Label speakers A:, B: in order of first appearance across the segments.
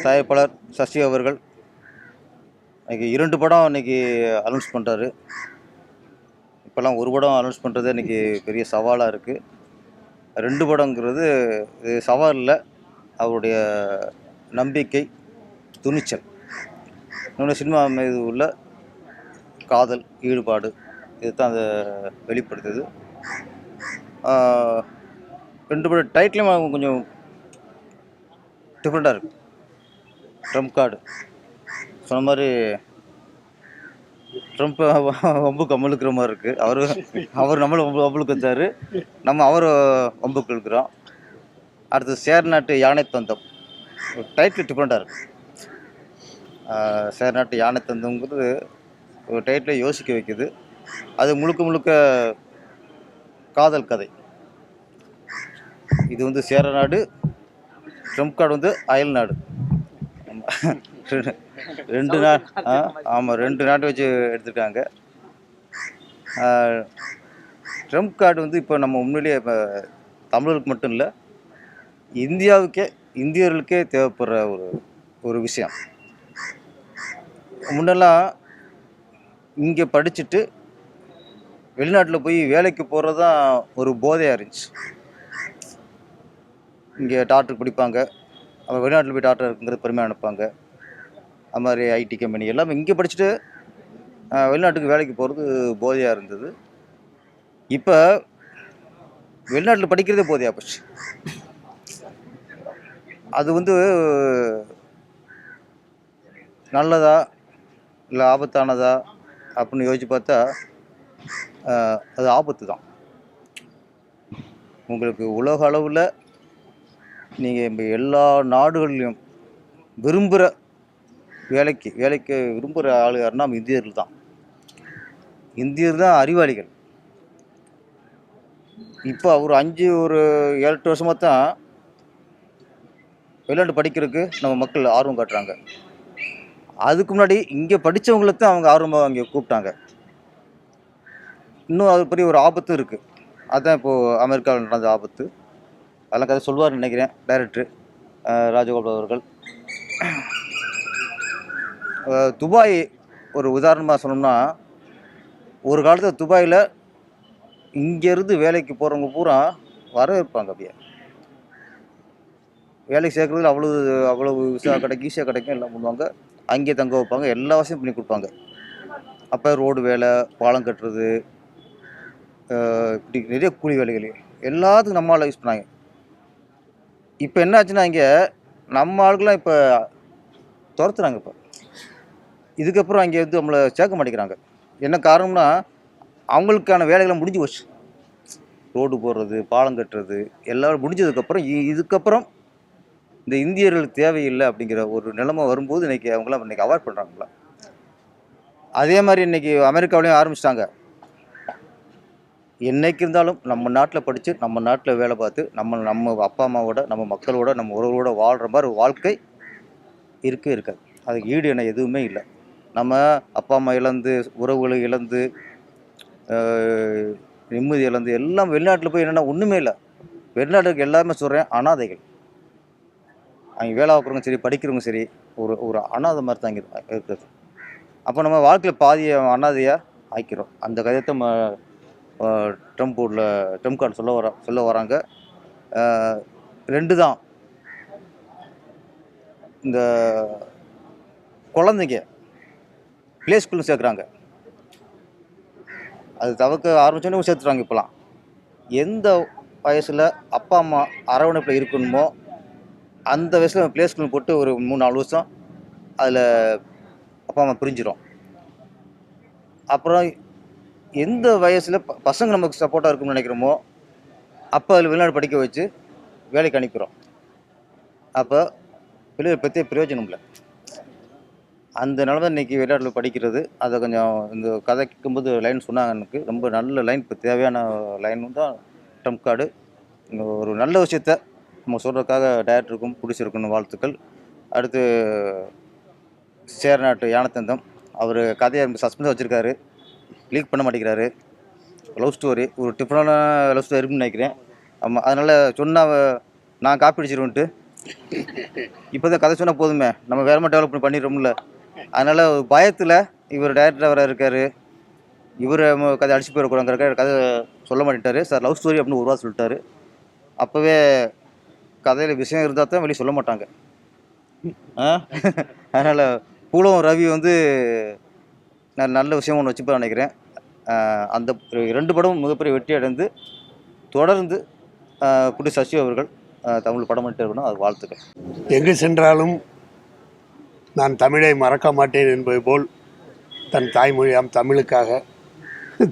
A: தயாரிப்பாளர் சசி அவர்கள் இன்றைக்கி இரண்டு படம் இன்றைக்கி அனௌன்ஸ் பண்ணுறாரு இப்போல்லாம் ஒரு படம் அனௌன்ஸ் பண்ணுறது இன்றைக்கி பெரிய சவாலாக இருக்குது ரெண்டு படங்கிறது இது சவால் இல்லை. அவருடைய நம்பிக்கை துணிச்சல். இன்னொன்று சினிமா மீது உள்ள காதல் ஈடுபாடு இதுதான் அதை வெளிப்படுத்துது. ரெண்டு படம் டைட்டிலும் கொஞ்சம் டிஃப்ரெண்ட்டாக இருக்குது ட்ரம்ப் கார்டு சொன்ன மாதிரி ட்ரம்ப் ஒம்புக்கு கம்மலுக்கிற மாதிரி இருக்குது அவர் அவர் நம்மளை வம்பு வம்புக்கு வச்சாரு நம்ம அவர் ஒம்புக்கு இழுக்கிறோம் அடுத்து சேர்நாட்டு யானை தந்தம். டைட்டில் டிஃப்ரெண்ட்டாக இருக்குது சேர்நாட்டு யானை தந்தம்ங்கிறது ஒரு டைட்டில் யோசிக்க வைக்குது. அது முழுக்க முழுக்க காதல் கதை. இது வந்து சேர நாடு ட்ரம்ப் கார்டு வந்து அயல் நாடு. ரெண்டு நா ஆ ஆமாம் ரெண்டு நாட்டை வச்சு எடுத்திருக்காங்க. ட்ரம்ப் கார்டு வந்து இப்போ நம்ம உண்மையிலேயே இப்போ தமிழர்களுக்கு மட்டும் இல்லை இந்தியாவுக்கே இந்தியர்களுக்கே தேவைப்படுற ஒரு ஒரு விஷயம். முன்னெல்லாம் இங்கே படிச்சுட்டு வெளிநாட்டில் போய் வேலைக்கு போகிறது தான் ஒரு போதையாக இருந்துச்சு. இங்கே டாக்டர் படிப்பாங்க. அப்புறம் வெளிநாட்டில் போய் டாக்டர் இருக்குங்கிறது பெருமையாக நினைப்பாங்க. அது மாதிரி ஐடி கம்பெனி எல்லாமே இங்கே படிச்சுட்டு வெளிநாட்டுக்கு வேலைக்கு போகிறது போதையாக இருந்தது. இப்போ வெளிநாட்டில் படிக்கிறதே போதையாக போச்சு. அது வந்து நல்லதா இல்லை ஆபத்தானதா அப்படின்னு யோசிச்சு பார்த்தா அது ஆபத்து தான் உங்களுக்கு உலக அளவில் நீங்கள் இப்போ எல்லா நாடுகள்லையும் விரும்புகிற வேலைக்கு வேலைக்கு விரும்புகிற ஆள் யாருன்னா நம்ம இந்தியர்கள் தான். இந்தியர் தான் அறிவாளிகள். இப்போ ஒரு அஞ்சு ஒரு ஏழு எட்டு வருஷமாக தான் வெளிநாட்டு படிக்கிறதுக்கு நம்ம மக்கள் ஆர்வம் காட்டுறாங்க. அதுக்கு முன்னாடி இங்கே படித்தவங்களை தான் அவங்க ஆர்வமாக அங்கே கூப்பிட்டாங்க. இன்னும் அது பெரிய ஒரு ஆபத்தும் இருக்குது அதுதான் இப்போது அமெரிக்காவில் நடந்த ஆபத்து. அதெல்லாம் கதை சொல்லுவார்னு நினைக்கிறேன். டைரக்டர் ராஜகோபால் அவர்கள். துபாய் ஒரு உதாரணமாக சொன்னோம்னா ஒரு காலத்தில் துபாயில் இங்கேருந்து வேலைக்கு போகிறவங்க பூரா வரவேற்பாங்க அப்படியே. வேலைக்கு சேர்க்குறதுல அவ்வளோ அவ்வளோ விசா கிடைக்கும் ஈஸியாக கிடைக்கும் எல்லாம் பண்ணுவாங்க. அங்கேயே தங்க வைப்பாங்க எல்லா வசதியும் பண்ணி கொடுப்பாங்க. அப்போ ரோடு வேலை பாலம் கட்டுறது இப்படி நிறைய கூலி வேலைகள் எல்லாத்துக்கும் நம்மளால் யூஸ் பண்ணாங்க. இப்போ என்னாச்சுன்னா இங்கே நம்ம ஆளுக்கெல்லாம் இப்போ துரத்துறாங்க இப்போ. இதுக்கப்புறம் அங்கே வந்து நம்மளை சேர்க்க மாட்டேங்கிறாங்க. என்ன காரணம்னா அவங்களுக்கான வேலைகளை முடிஞ்சு போச்சு. ரோடு போடுறது பாலம் கட்டுறது எல்லாம் முடிஞ்சதுக்கப்புறம் இதுக்கப்புறம் இந்த இந்தியர்களுக்கு தேவையில்லை அப்படிங்கிற ஒரு நிலைமை வரும்போது இன்றைக்கி அவங்களாம் இன்றைக்கி அவாய்ட் பண்ணுறாங்களா அதே மாதிரி இன்னைக்கு அமெரிக்காவிலையும் ஆரம்பிச்சிட்டாங்க. என்றைக்கு இருந்தாலும் நம்ம நாட்டில் படித்து நம்ம நாட்டில் வேலை பார்த்து நம்ம நம்ம அப்பா அம்மாவோட நம்ம மக்களோட நம்ம உறவோட வாழ்கிற மாதிரி வாழ்க்கை இருக்கே இருக்காது. அதுக்கு ஈடு என எதுவுமே இல்லை. நம்ம அப்பா அம்மா இழந்து உறவுகளை இழந்து நிம்மதி இழந்து எல்லாம் வெளிநாட்டில் போய் என்னென்னா ஒன்றுமே இல்லை. வெளிநாட்டுக்கு எல்லாமே சொல்கிறேன் அனாதைகள். அவங்க வேலை பார்க்குறவங்க சரி படிக்கிறவங்க சரி ஒரு ஒரு அனாதை மாதிரி தான் இங்க இருக்குது அப்போ நம்ம வாழ்க்கையில் பாதியை அனாதையாக ஆக்கிறோம் அந்த கதையத்தை நம்ம ட்ரம்ப் உள்ள ட்ரம்ப் கார்டு சொல்ல வர சொல்ல வராங்க. ரெண்டு தான் இந்த குழந்தைங்க ப்ளே ஸ்கூலில் சேர்க்குறாங்க. அது தவிர்க்க ஆரம்பித்தோன்னே சேர்த்துறாங்க இப்போலாம் எந்த வயசில் அப்பா அம்மா அரவணைப்பில் இருக்கணுமோ அந்த வயசில் ப்ளே ஸ்கூல் போட்டு ஒரு மூணு நாலு வருஷம் அதில் அப்பா அம்மா பிரிஞ்சிடும் அப்புறம் எந்த வயசில் பசங்க நமக்கு சப்போர்ட்டாக இருக்கும்னு நினைக்கிறோமோ அப்போ அதில் வெளிநாடு படிக்க வச்சு வேலைக்கு அனுப்பிக்கிறோம். அப்போ பிள்ளைகள் பற்றிய பிரயோஜனம் இல்லை. அந்த நிலமை இன்றைக்கி வெளிநாட்டில் படிக்கிறது அதை கொஞ்சம் இந்த கதை கேட்கும்போது லைன் சொன்னாங்க எனக்கு. ரொம்ப நல்ல லைன் இப்போ தேவையான லைன் தான் ட்ரம்ப் கார்டு ஒரு நல்ல விஷயத்த நம்ம சொல்கிறதுக்காக டேரக்டருக்கும் பிடிச்சிருக்குன்னு வாழ்த்துக்கள். அடுத்து சேரநாட்டு யானத்தந்தம். அவர் கதையை சஸ்பென்ஸ் வச்சுருக்காரு. லீக் பண்ண மாட்டேங்கிறாரு. லவ் ஸ்டோரி ஒரு டிஃப்ரெண்டான லவ் ஸ்டோரி இருக்குன்னு நினைக்கிறேன். ஆமாம் அதனால் சொன்னால் நான் காப்பி அடிச்சிருவேன்ட்டு. இப்போ தான் கதை சொன்னால் போதுமே நம்ம வேற டெவலப்மெண்ட் டெவலப் பண்ணிடுறோம்ல. அதனால் பயத்தில் இவர் டைரக்டர் வேறு இருக்கார். இவர் கதை அடிச்சு போயிடக்கூடாங்கிற கதை சொல்ல மாட்டேட்டாரு சார் லவ் ஸ்டோரி அப்படின்னு ஒரு சொல்லிட்டாரு. அப்போவே கதையில் விஷயம் இருந்தால் தான் வெளியே சொல்ல மாட்டாங்க. அதனால் பூலம் ரவி வந்து நான் நல்ல விஷயம் ஒன்று வச்சுப்பேன் நினைக்கிறேன். அந்த ரெண்டு படமும் மிகப்பெரிய வெற்றி அடைந்து தொடர்ந்து குடி சசி அவர்கள் தமிழ் படம் பண்ணிட்டு இருக்கணும். அது வாழ்த்துக்கள்.
B: எங்கு சென்றாலும் நான் தமிழை மறக்க மாட்டேன் என்பது போல் தன் தாய்மொழியாம் தமிழுக்காக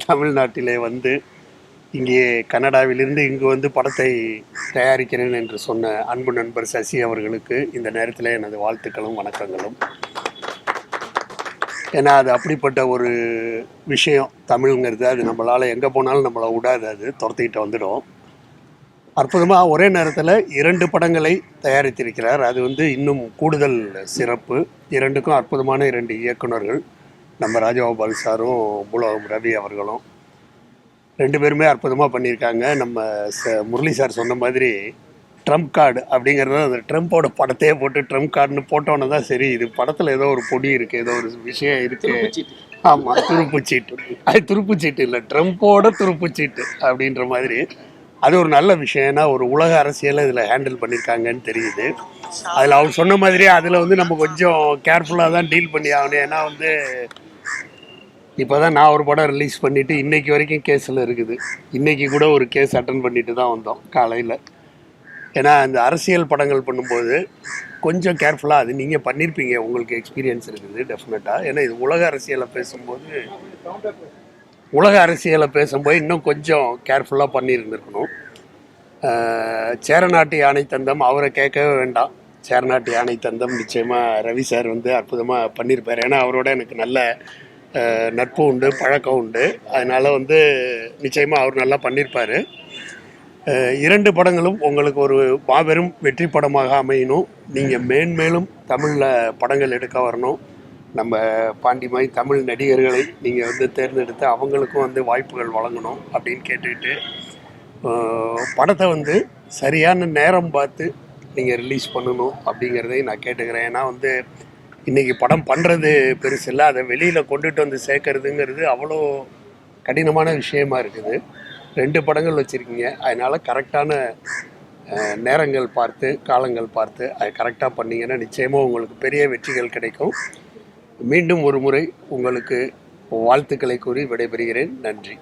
B: தமிழ்நாட்டிலே வந்து இங்கே கனடாவிலிருந்து இங்கு வந்து படத்தை தயாரிக்கிறேன் என்று சொன்ன அன்பு நண்பர் சசி அவர்களுக்கு இந்த நேரத்தில் எனது வாழ்த்துக்களும் வணக்கங்களும். ஏன்னா அது அப்படிப்பட்ட ஒரு விஷயம். தமிழ்ங்கிறது அது நம்மளால் எங்கே போனாலும் நம்மளை விடாது அது துரத்திக்கிட்டு வந்துடும். அற்புதமாக ஒரே நேரத்தில் இரண்டு படங்களை தயாரித்திருக்கிறார். அது வந்து இன்னும் கூடுதல் சிறப்பு. இரண்டுக்கும் அற்புதமான இரண்டு இயக்குனர்கள் நம்ம ராஜகோபால் சாரும் பூலோகம் ரவி அவர்களும். ரெண்டு பேருமே அற்புதமாக பண்ணியிருக்காங்க. நம்ம ச முரளி சார் சொன்ன மாதிரி ட்ரம்ப் கார்டு அப்படிங்கிறத அந்த ட்ரம்ப்போட படத்தையே போட்டு ட்ரம்ப் கார்டுன்னு போட்டோன்னே தான் சரி இது படத்தில் ஏதோ ஒரு பொடி இருக்குது ஏதோ ஒரு விஷயம் இருக்குது ஆமாம் துருப்புச்சீட்டு அது துருப்புச்சீட்டு இல்லை ட்ரம்ப்போட துருப்புச்சீட்டு அப்படின்ற மாதிரி. அது ஒரு நல்ல விஷயம் ஏன்னா ஒரு உலக அரசியலை இதில் ஹேண்டில் பண்ணியிருக்காங்கன்னு தெரியுது. அதில் அவர் சொன்ன மாதிரியே அதில் வந்து நம்ம கொஞ்சம் கேர்ஃபுல்லாக தான் டீல் பண்ணி ஆகணும். ஏன்னா வந்து இப்போ தான் நான் ஒரு படம் ரிலீஸ் பண்ணிவிட்டு இன்னைக்கு வரைக்கும் கேஸில் இருக்குது. இன்னைக்கு கூட ஒரு கேஸ் அட்டன் பண்ணிட்டு தான் வந்தோம் காலையில். ஏன்னா இந்த அரசியல் படங்கள் பண்ணும்போது கொஞ்சம் கேர்ஃபுல்லாக அது நீங்கள் பண்ணியிருப்பீங்க உங்களுக்கு எக்ஸ்பீரியன்ஸ் இருக்குது டெஃபினட்டாக ஏன்னா இது உலக அரசியலை பேசும்போது உலக அரசியலை பேசும்போது இன்னும் கொஞ்சம் கேர்ஃபுல்லாக பண்ணியிருந்துருக்கணும். சேரநாட்டு யானை தந்தம் அவரை கேட்கவே வேண்டாம். சேரநாட்டு யானை தந்தம் நிச்சயமாக ரவி சார் வந்து அற்புதமாக பண்ணியிருப்பார் ஏன்னா அவரோட எனக்கு நல்ல நட்பு உண்டு பழக்கம் உண்டு. அதனால் வந்து நிச்சயமாக அவர் நல்லா பண்ணியிருப்பார் இரண்டு படங்களும் உங்களுக்கு ஒரு மாபெரும் வெற்றி படமாக அமையணும். நீங்கள் மேன்மேலும் தமிழில் படங்கள் எடுக்க வரணும். நம்ம பாண்டிமாய் தமிழ் நடிகர்களை நீங்கள் வந்து தேர்ந்தெடுத்து அவங்களுக்கும் வந்து வாய்ப்புகள் வழங்கணும் அப்படின்னு கேட்டுக்கிட்டு படத்தை வந்து சரியான நேரம் பார்த்து நீங்கள் ரிலீஸ் பண்ணணும் அப்படிங்கிறதையும் நான் கேட்டுக்கிறேன். ஏன்னா வந்து இன்றைக்கி படம் பண்ணுறது பெருசு இல்லை. அதை வெளியில் கொண்டுட்டு வந்து சேர்க்கறதுங்கிறது அவ்வளோ கடினமான விஷயமா இருக்குது. ரெண்டு படங்கள் வச்சுருக்கீங்க. அதனால் கரெக்டான நேரங்கள் பார்த்து காலங்கள் பார்த்து அதை கரெக்டாக பண்ணிங்கன்னா நிச்சயமாக உங்களுக்கு பெரிய வெற்றிகள் கிடைக்கும். மீண்டும் ஒரு முறை உங்களுக்கு வாழ்த்துக்களை கூறி விடைபெறுகிறேன். நன்றி.